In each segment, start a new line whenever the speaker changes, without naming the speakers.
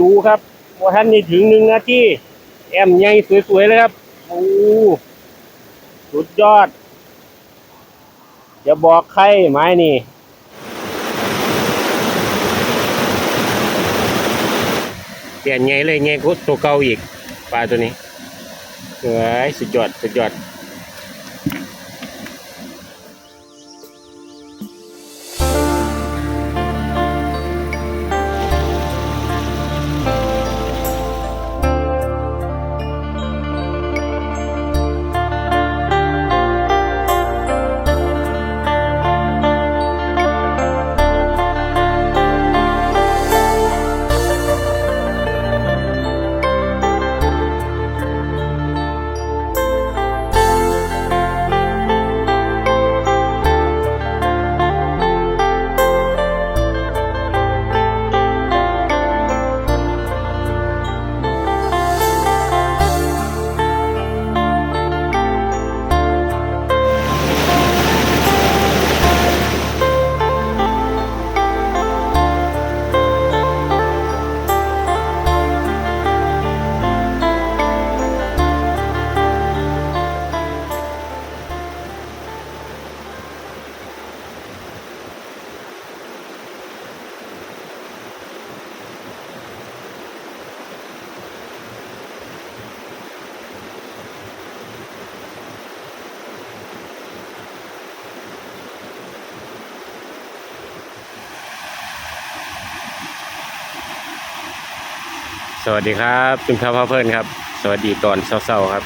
ดูครับว่าท่านนี่ถึงหนึ่งนาทีแอมใหญ่สวยๆเลยครับโอ้สุดยอดอย่าบอกใครไม้นี่เปลี่ยนไงเลยไงก็ตัวเก่าอีกปลาตัวนี้เฮ้ยสุดยอด สุดยอด สวัสดีครับจุนข้าวพาเพื่อนครับ สวัสดีตอนเช้าๆครับ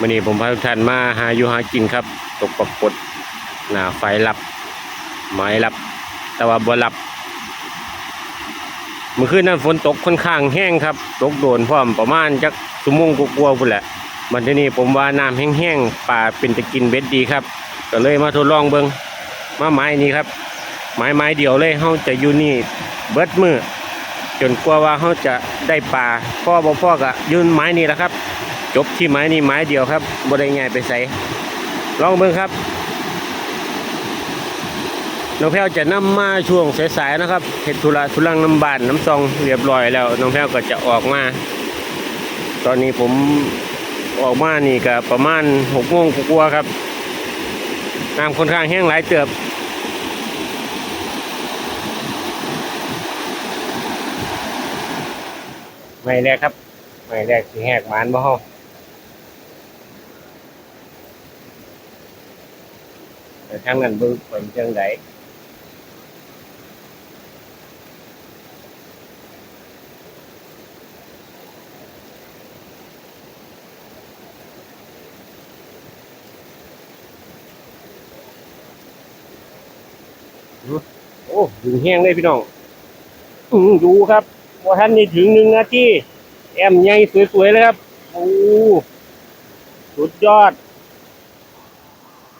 วันนี้ผมพาทุกท่านมาหาอยู่หากินครับ ตกปรากฏหน้าไฟลับไม้ลับ แต่ว่าบ่ลับเมื่อคืนนั้นฝนตกค่อนข้างแห้งครับตกโดนพร้อมประมาณจักสุมงกลัวๆพุ่นแหละมันที่นี่ผมว่าน้ำแห้งๆป่าเป็นตะกินเบ็ดดีครับ ก็เลยมาทดลองเบิงมาไม้นี้ครับ ไม้ไม้เดียวเลยเฮาจะอยู่นี่เบิดมือ นกว่าว่าเขาจะได้ปลาพ่อบ่พ่อก็ยืนไม้นี่แหละครับ จบที่ไม้นี่ไม้เดียวครับบ่ได้ง่ายไปใส่ลองเบิ่งครับน้องแพ้วจะนำมาช่วงสายๆนะครับเฮ็ดธุระทุลังน้ำบานน้ำซองเรียบร้อยแล้วน้องแพ้วก็จะออกมา ตอนนี้ผมออกมานี่ก็ประมาณหกโมงกว่าครับน้ำค่อนข้างแห้งหลายเติบ ไม่แรกครับ ไม่แรกสิแหกหมานบ่เฮาแต่ทางนั้นบิ่งเป็นจังไดโอ้ถึงแห้งเลยพี่น้อง อือดูครับ ว่าท่านนี่ถึงหนึ่งนาทีแอมใหญ่สวยๆเลยครับโอ้สุดยอด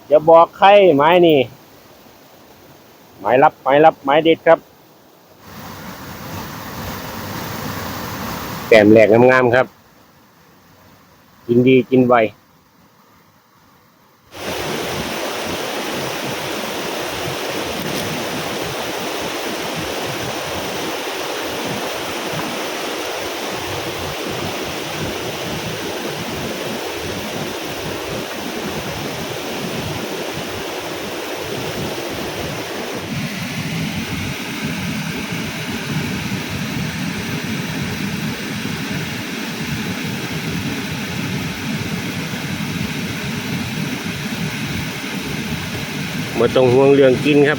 อย่าบอกใครไม้นี่ไม้รับไม้รับไม้เด็ดครับแก้มแหลกงามๆครับ กินดีกินไว มาต้องห่วงเรื่องกินครับ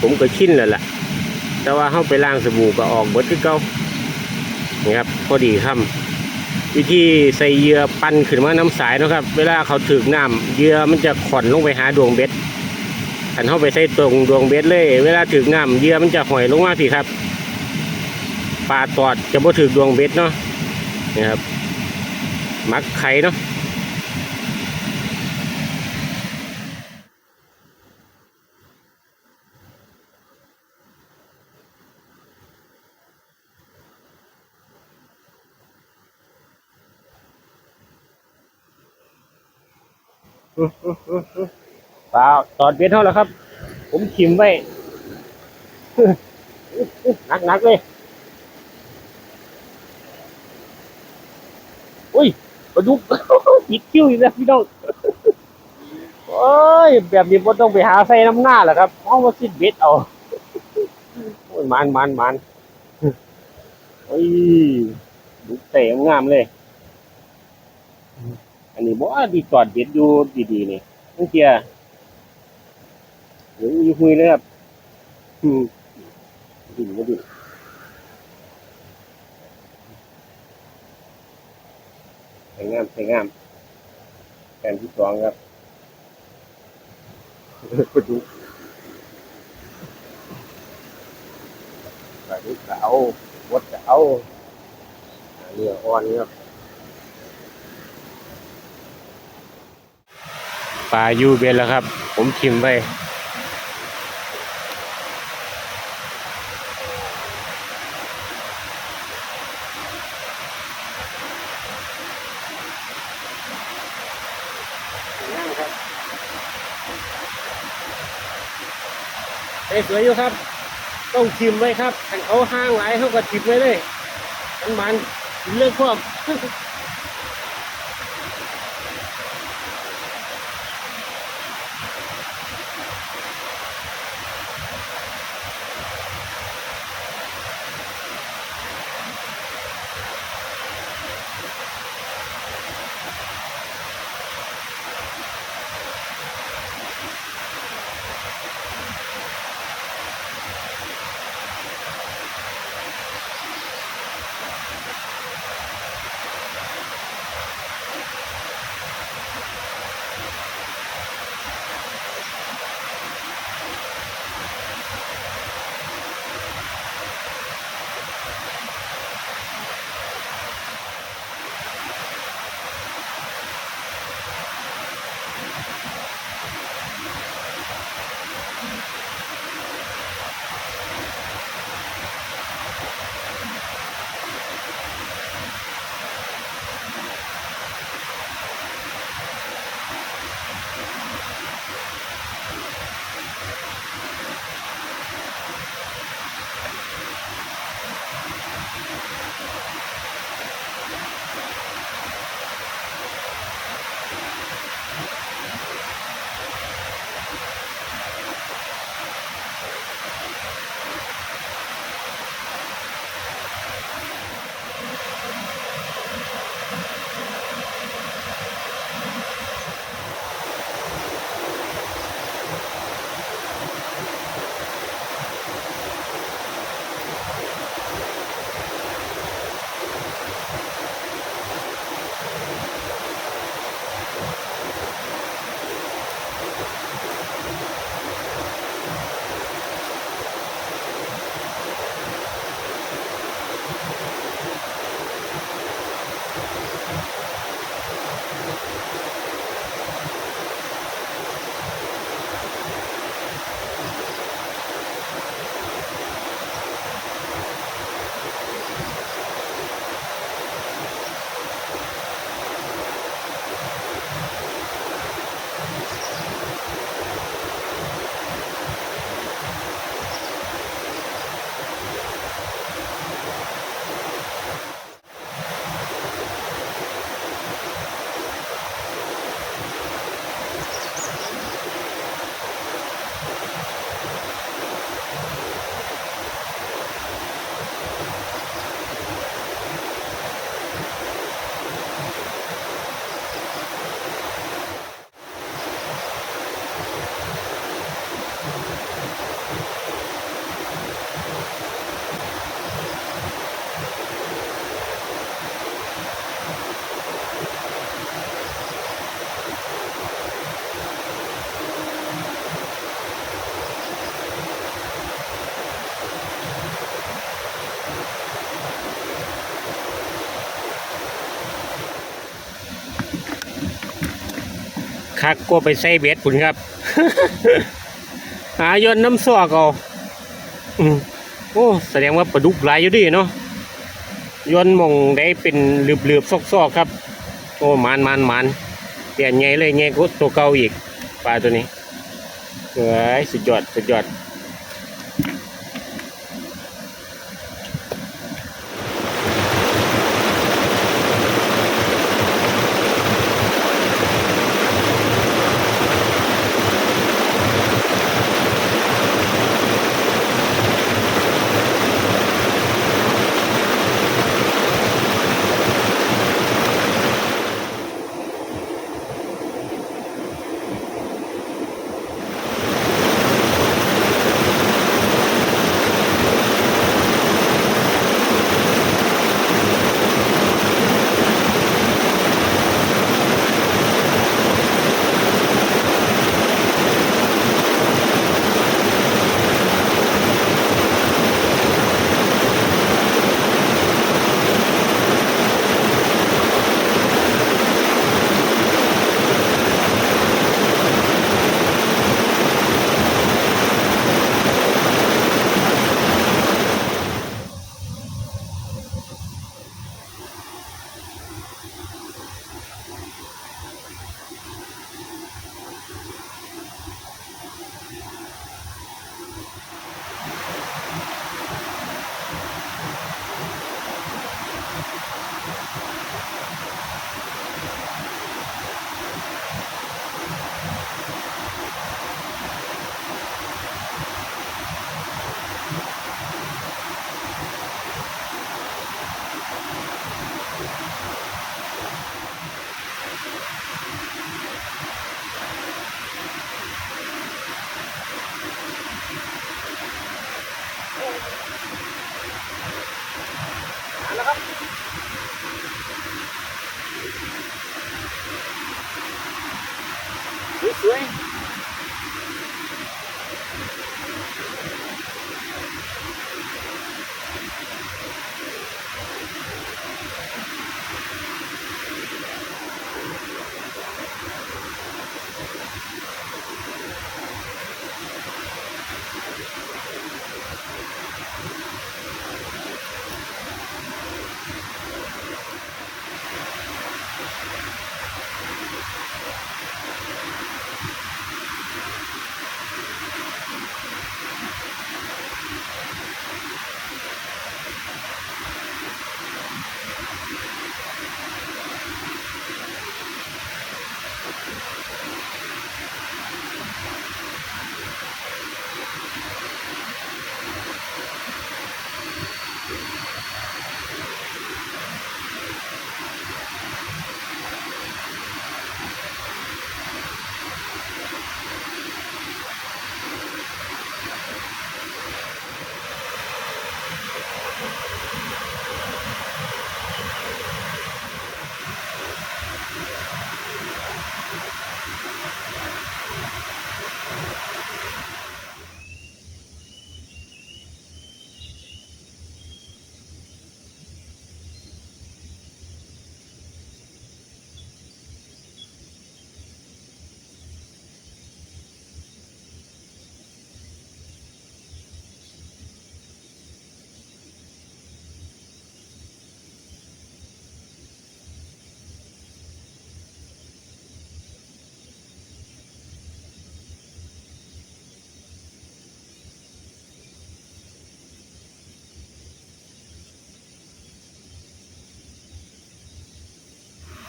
ผมก็ชินแล้วล่ะ แต่ว่าเข้าไปล้างสบู่ก็ออกเบิดคือเก่านี่ครับ พอดีค่ำวิธีใส่เหยื่อปั้นขึ้นมาน้ำสายนะครับ เวลาเขาถึกน้ำเหยื่อมันจะขอนลงไปหาดวงเบ็ดขันเข้าไปใส่ตรงดวงเบ็ดเลย เวลาถึกน้ำเหยื่อมันจะหอยลงมาพี่ครับปลาตอดจะบ่ถึกดวงเบ็ดเนาะนี่ครับมักไข่เนาะ เปล่าตอดเบ็ดเท่าแล้วครับ ผมขิมไว้หนักหนักๆเลย อุ้ยปลาดุกปิดคิ้วอีกแล้วพี่น้องโอ้ย แบบนี้บ่ต้องไปหาใส่น้ำหน้าแหรอกครับเอามาคิดเบ็ดเอาโอ้ยมันมันมันโอ้ยดุกเตะงามเลย อันนี้บ่ดีจอดเบ็ดอยู่ดีๆนี่ตั้งเทียเดี๋ยวอยู่คุยเลยครับอืมดิ่งมาดิ่งสวยงามสวยงามแผ่นที่สองครับปลาดุกปลาดุกก็เอาวัดเอาเนื้ออ่อนครับ ปลายูเบนแล้วครับ ผมชิมไปเอ้สวยอยู่ครับ ต้องชิมไว้ครับถ้าเขาห้างหลายเขาก็ชิมไว้เลยมันมันเรื่องพวก คักก็ไปใส่เบ็ดพุ่นครับ หายนน้ำซอกเอาโอ้ แสดงว่าปลาดุกหลายอยู่ดีเนาะยนมองได้เป็นหลืบๆซอกๆครับ โอ้มันมันมันเปลี่ยนไงเลยไงก็ตัวเก่าอีกปลาตัวนี้เฮ้ยสุดยอดสุดยอด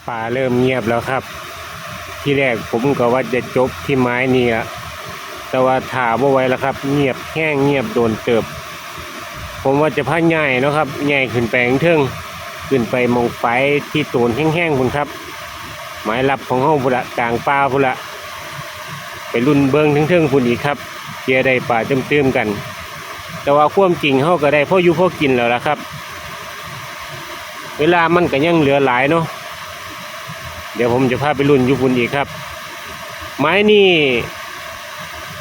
ป่าเริ่มเงียบแล้วครับ ที่แรกผมก็ว่าจะจบที่ไม้นี่อะแต่ว่าถาบ่ไว้แล้วครับ เงียบแห้งเงียบโดนเติบ ผมว่าจะพาใหญ่นะครับใหญ่ขึ้นไปงเทิงขึ้นไปมองไฟที่โตนแห้งๆพุ่นครับ หมายลับของห้องพุ่ะกลางป่าพุ่ะไปรุ่นเบิ้งทั้งเทิงพุ่นอีกครับเจียได้ป่าเติมๆกัน แต่ว่าความจริงเฮาก็ได้พ่ออยู่พ่อกินแล้วละครับ เวลามันก็ยังเหลือหลายเนาะ ดี๋ยวผมจะพาไปรุ่นยุพุนอีกครับ ไม้นี่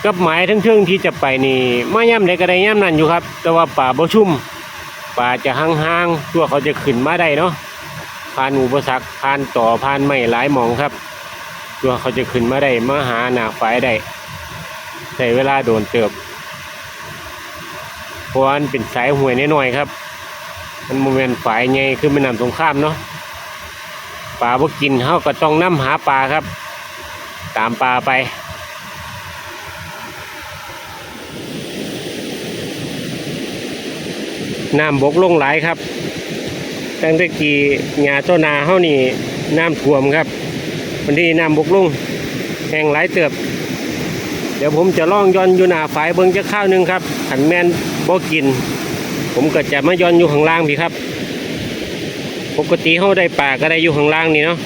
กับไม้ทั้งเทิงที่จะไปนี่มาย่ำใดก็ได้ย่ำนั่นอยู่ครับ แต่ว่าป่าบ่ชุ่มป่าจะห่างๆตัวเขาจะขึ้นมาได้เนาะผ่านอุปสรรคผ่านต่อผ่านไม้หลายหมองครับ ตัวเขาจะขึ้นมาได้มาหาหนาฝายได้ใช้เวลาโดนเติบเพราะว่ามันเป็นสายห่วยน้อยๆครับ มันโมเมนต์ฝายใหญ่คือแม่น้ำสงครามเนาะ ปลาบ่กินเขาก็ต้องนํหาปลาครับ ตามปลาไป น้ำบกลงหลายครับ ตั้งแต่กี่หญ้าต้นนาเฮานี่น้ำท่วมครับ วันนี้น้ำบกลงแห้งหลายเติบ เดี๋ยวผมจะล่องย้อนอยู่หน้าฝายเบิ่งจะข้าวหนึงครับขันแมนบ่กิน ผมก็จะมาย้อนอยู่ข้างล่างพี่ครับ ปกติเขาได้ป่าก็ได้อยู่ข้างล่างนี่เนาะ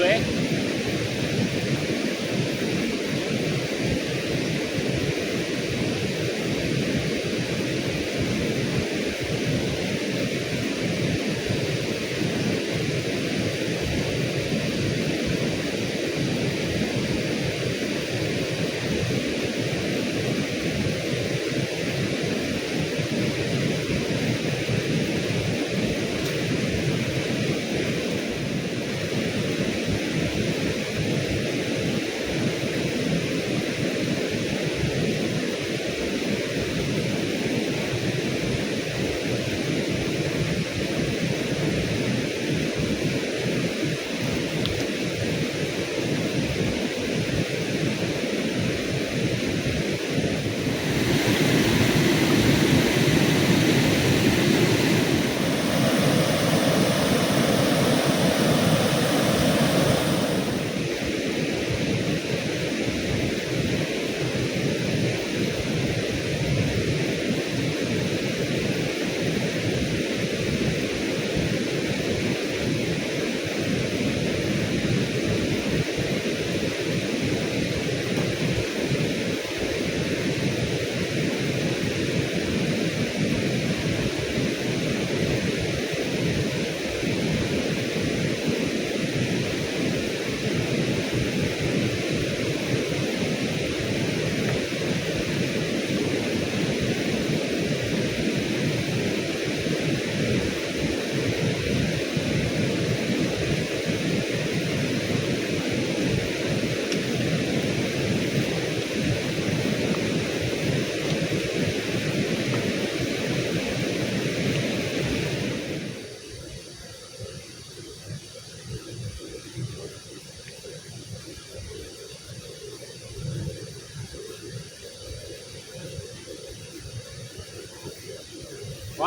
Glenn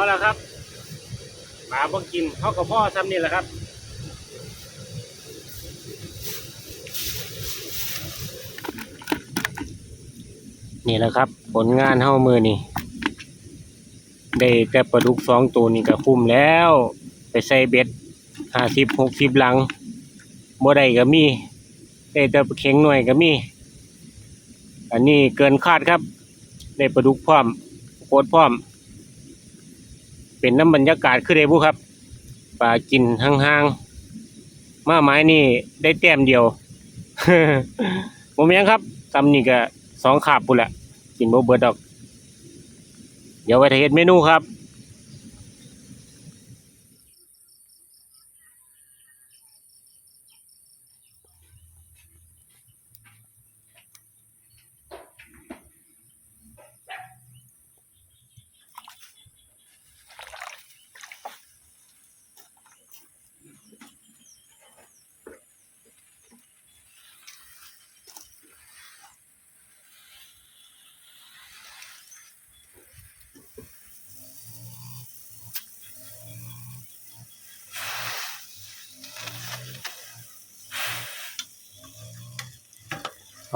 แล้วครับปลาบ่กินเขากับพ่อซ้ำนี่แหละครับนี่แหละครับ ผลงานเฮ้ามือนี่ได้แต่ปลาดุกสองตัวนี่ก็คุ้มแล้ว ไปใส่เบ็ดห้าสิบหกสิบหลังบ่ได้ก็มีได้แต่ปลาเข็งหน่อยก็มี อันนี้เกินคาดครับ ได้ปลาดุกพร้อมโคตรพร้อม เป็นน้ำบรรยากาศคือเด้บุครับปลากินห่างๆมาไม้นี่ได้แต้มเดียวผมยังครับตำนี่ก็สองขาบปุ่นและกินบ่เบิดดอก เดี๋ยวไว้ทเห็นเมนูครับ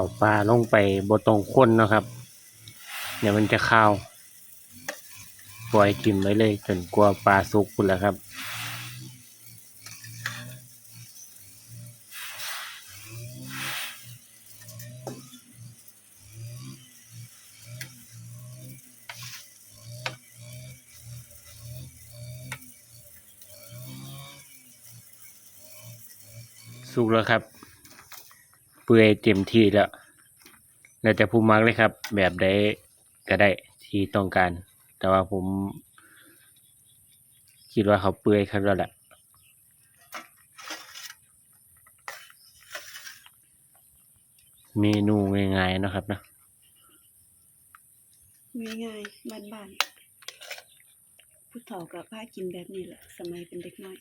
เอาปลาลงไปบตรงคนนะครับ เดี๋ยวมันจะข้าวปล่อยกินไว้เลยจนกลัวปลาสุกคุณแล้วครับ สุกแล้วครับ เปื่อยเต็มที่แล้ว แล้วแต่ผู้มักเลยครับ แบบใดก็ได้ที่ต้องการ แต่ว่าผม คิดว่าเขาเปื่อยครับแล้วแหละเมนูง่ายๆนะครับนะ
ง่ายๆบ้านๆผู้เฒ่ากับผ้ากินแบบนี้แหละ สมัยเป็นเด็กน้อย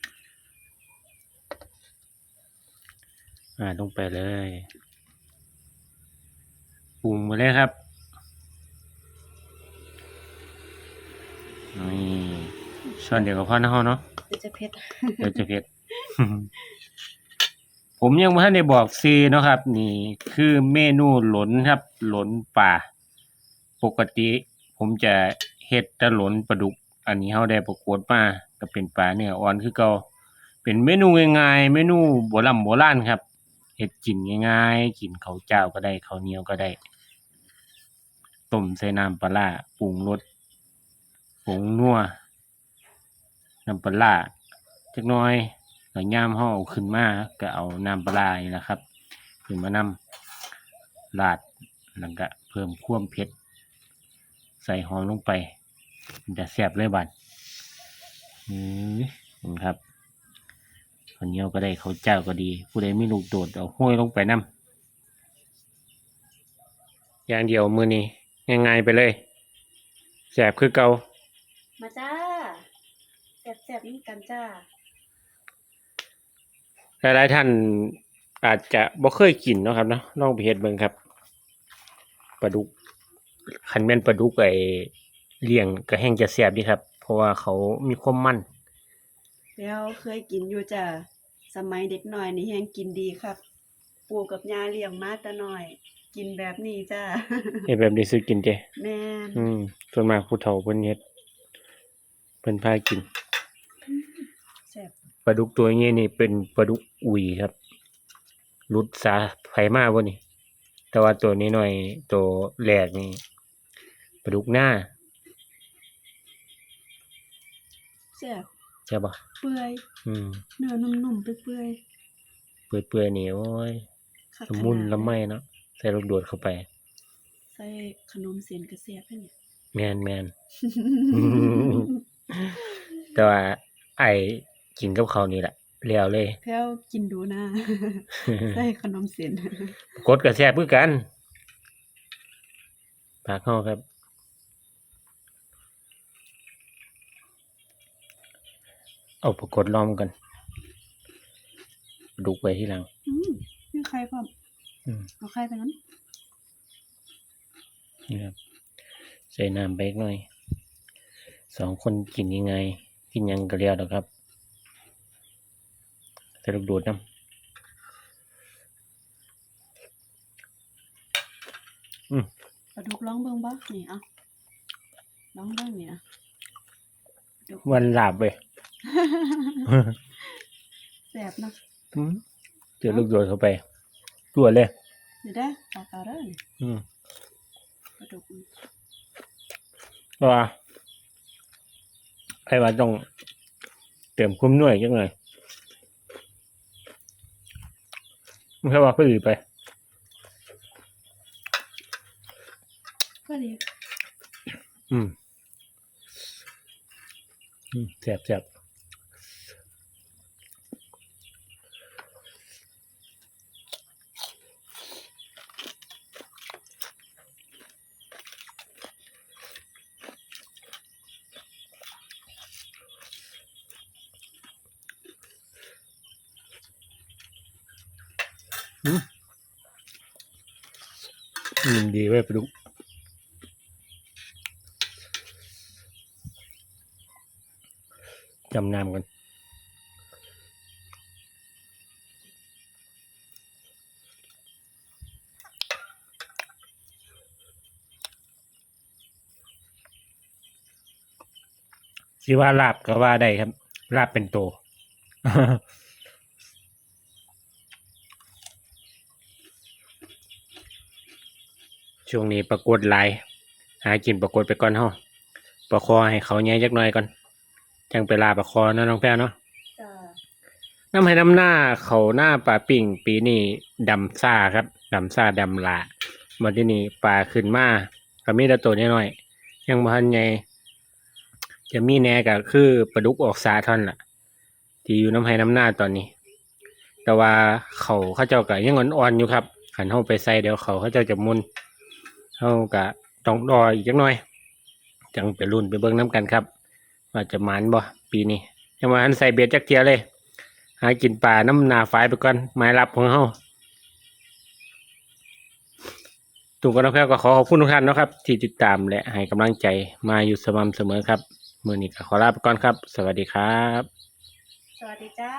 อ่าลงไปเลยปรุงมาเลยครับนี่ช้อนเดียวกับพ่อนะฮะเนาะ
เดี๋ยวจะเผ็ด
เดี๋ยวจะเผ็ดผมยังไม่ทันได้บอกซีเนาะครับ นี่คือเมนูหลนครับ หลนป่า ปกติผมจะเฮ็ดแต่หลนปลาดุก อันนี้เฮาได้ประกวดมาก็เป็นปลาเนื้ออ่อนคือเก่าเป็นเมนูง่ายๆเมนูโบราณโบราณครับ เฮ็ดกินง่ายๆ กินข้าวเจ้าก็ได้ข้าวเหนียวก็ได้ต้มใส่น้ำปลาปรุงรสผงนัวน้ำปลาจักน่อยแล้วย่ามเฮาเอขึ้นมาก็เอาน้ำปลานี่แหละครับขึ้นมานำราดแล้วก็เพิ่มความเผ็ดใส่หอมลงไปจะแซ่บเลยบัดอืมนี่ครับ ข้าวเหนียวก็ได้ข้าวเจ้าก็ดี ผู้ใดมีลูกโดดเอาห้อยลงไปนำอย่างเดียวมือนี้ง่ายๆไปเลยแซ่บคือเก่า
มาจ้าแซ่บๆนี่กันจ้า
หลายๆท่านอาจจะบ่เคยกินเนาะครับเนาะลองไปเฮ็ดเบิ่งครับปลาดุกคันแม่นปลาดุกไอ้เลี้ยงก็แห้งจะแซ่บดีครับ เพราะว่าเขามีความมัน
แล้วเคยกินอยู่จ้าสมัยเด็กน้อยนี่แฮงกินดีครับปู่กับย่าเลี้ยงมาแต่น้อย กินแบบนี้จ้า
เฮ็ดแบบนี้ซื้อกินเจ้
แม่น
อืมส่วนมากผู้เฒ่าเพิ่นเฮ็ดเพิ่นพากิน
แซ่บ
ปลาดุกตัวนี้นี่เป็นปลาดุกอุยครับรุดสาไผมาบ่นี่ แต่ว่าตัวนี้หน่อยตัวแรกนี่ปลาดุกหน้า
แซ่บ
ใช่บ่
เปื่อย
อืม
เนื้อนุ่มๆเปื่อย
เปื่อยๆนี่โอ้ย
ๆคัก
ละมุน
ขนาด
ละไมเนาะใส่ลูกโดดเข้าไป
ใส่ขนมเส้นกระแซ่บให้นี่
แม่นแม่นแต่ว่าไอ้กินกับเขาวนี่แหละแล้วเลย
แพ้วกินดูนะ ใส่ขนมเส้น
กดกระแซ่บคือกันปากเฮาครับ เอาปรากฏล้อมกันดุกไว้ที่หลัง
อืมมีใครพร้อม
อืม
เอาใครไปนั้น
นี่ครับใส่น้ำไปอีกหน่อยสองคนกินยังไง กินหยังกระเลียวดอกครับแต่ลูกโดดน้ำอืม
ปลาดุกลองเบิ่งบ่นี่เอาลองเบิ่งนี่นะปลาดุก
วันหลาบเว้ย
แซ่บเนาะ
อืมเจอลูกโดดเข้าไปตัวเลย
นี่ได้อปลาเกาเด้อนี่
อืม
ปลาดุกนี่
เพราะว่าไอ้ว่าต้องเติมคุ้มหน่วยจังเลยไม่ใช่ว่าก็ดีไป
ก็ดี
อืมอืมแซ่บแซ่บ ดีเว้ปลาดุกจำนำกันสิว่าลาบก็ว่าได้ครับ ลาบเป็นโต ช่วงนี้ปรากฏหลาย หากินปรากฏไปก่อนเฮาประคอให้เขาแย่จักหน่อยก่อน จังไปลาปลาคอเนาะน้องแพ้วเนาะ
จ้า
น้ำให้น้ำหน้าเขาหน้าปลาปิ่งปีนี้ดำซ่าครับดำซ่าดำลามาที่นี่ปลาขึ้นมาก็มีแต่ตัวน้อยๆยังบ่ทันใหญ่จะมีแหน่ก็คือปลาดุกออกสาเท่อนนล่ะ ที่อยู่น้ำให้น้ำหน้าตอนนี้ แต่ว่าเขาเขาเจ้าก็ยังอ่อนๆอยู่ครับขันเฮาไปใส่เดี๋ยวเขาเขาเจ้าจะมุน เฮาก็ต้องรออีกจักหน่อย จังไปรุ่นไปเบิ่งน้ำกันครับ ว่าจะหมานบ่ปีนี้ยังมาหันใส่เบ็ดจักเทียเลย หากินปลาน้ำนาฝายไปก่อนไม้รับของเฮาตุ่มกับน้องแพ้วก็ขอขอบคุณทุกท่านนะครับ ที่ติดตามและให้กำลังใจมาอยู่สม่ำเสมอครับ มือนี้ก็ขอลาไปก่อนครับ สวัสดีครับ
สวัสดีจ้า